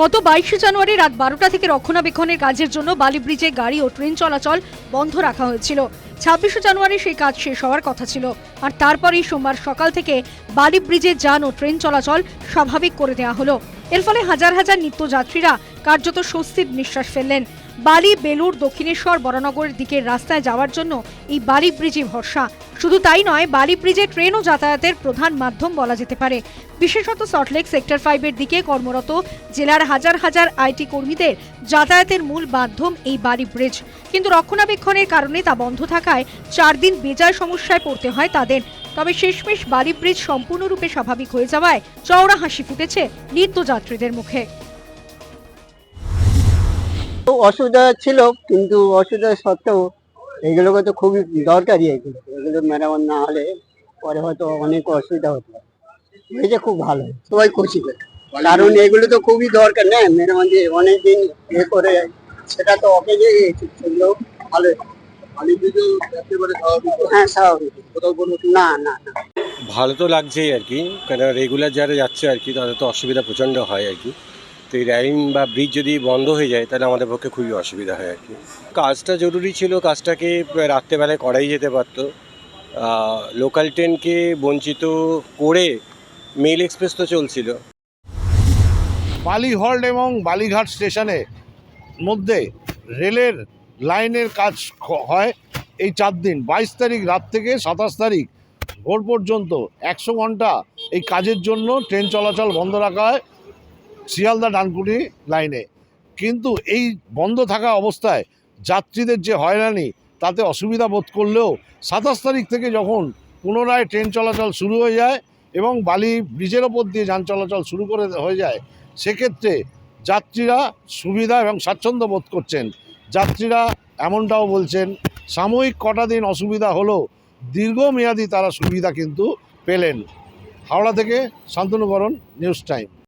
গত বাইশে জানুয়ারি রাত বারোটা থেকে রক্ষণাবেক্ষণের কাজের জন্য বালি ব্রিজে গাড়ি ও ট্রেন চলাচল বন্ধ রাখা হয়েছিল। ছাব্বিশে জানুয়ারি সেই কাজ শেষ হওয়ার কথা ছিল। আর তারপরেই সোমবার সকাল থেকে বালি ব্রিজে যান ও ট্রেন চলাচল স্বাভাবিক করে দেওয়া হলো। এর ফলে হাজার হাজার নিত্যযাত্রীরা কার্যত স্বস্তির নিঃশ্বাস ফেললেন। বালি বেলুর দক্ষিণেশ্বর, বরানগরের দিকের রাস্তায় যাওয়ার জন্য এই বালি ব্রিজই ভরসা। শুধু তাই নয়, বালি ব্রিজে ট্রেন ও যাতায়াতের প্রধান মাধ্যম বলা যেতে পারে। বিশেষত সল্টলেক সেক্টর ফাইভের দিকে কর্মরত জেলার হাজার হাজার আইটি কর্মীদের যাতায়াতের মূল মাধ্যম এই বালি ব্রিজ। কিন্তু রক্ষণাবেক্ষণের কারণে তা বন্ধ থাকায় চার দিন বেজায় সমস্যায় পড়তে হয় তাদের। তবে শেষমেশ বালি ব্রিজ সম্পূর্ণরূপে স্বাভাবিক হয়ে যাওয়ায় চওড়া হাসি ফুটেছে নিত্যযাত্রীদের মুখে। অসুবিধা ছিল, কিন্তু অসুবিধা সত্ত্বেও এগুলোকে তো খুবই দরকারি এগুলো এগুলো মেরামত না হলে পরে হয়তো অনেক অসুবিধা হতো। হয়েছে খুব ভালো সবাই খুশি কারণ এগুলো তো খুবই দরকার না? মেরামত দিয়ে অনেকদিন এ করে সেটা তো অকেজে সেগুলো ভালো। হ্যাঁ স্বাভাবিক। না না না। ভালো তো লাগছেই আর কি কেন রেগুলার যারা যাচ্ছে আর কি তাদের তো অসুবিধা প্রচণ্ড হয় আর কি। তো এই লাইন বা ব্রিজ যদি বন্ধ হয়ে যায় তাহলে আমাদের পক্ষে খুবই অসুবিধা হয় আর কি। কাজটা জরুরি ছিল কাজটাকে রাত্রেবেলায় করাই যেতে পারতো। লোকাল ট্রেনকে বঞ্চিত করে মেল এক্সপ্রেস তো চলছিল। বালিহল্ট এবং বালিঘাট স্টেশনে মধ্যে রেলের লাইনের কাজ হয় এই চার দিন। বাইশ তারিখ রাত থেকে সাতাশ তারিখ ভোর পর্যন্ত একশো ঘণ্টা এই কাজের জন্য ট্রেন চলাচল বন্ধ রাখা হয় শিয়ালদা ডানকুনি লাইনে কিন্তু এই বন্ধ থাকা অবস্থায় যাত্রীদের যে হয়রানি তাতে অসুবিধা বোধ করলেও সাতাশ তারিখ থেকে যখন পুনরায় ট্রেন চলাচল শুরু হয়ে যায় এবং বালি ব্রিজের ওপর দিয়ে যান চলাচল শুরু করে হয়ে যায়, সেক্ষেত্রে যাত্রীরা সুবিধা এবং স্বাচ্ছন্দ্য বোধ করছেন। যাত্রীরা এমনটাও বলছেন, সাময়িক কটা দিন অসুবিধা হলেও দীর্ঘমেয়াদী তারা সুবিধা কিন্তু পেলেন। হাওড়া থেকে শান্তনুকরণ নিউজ টাইম।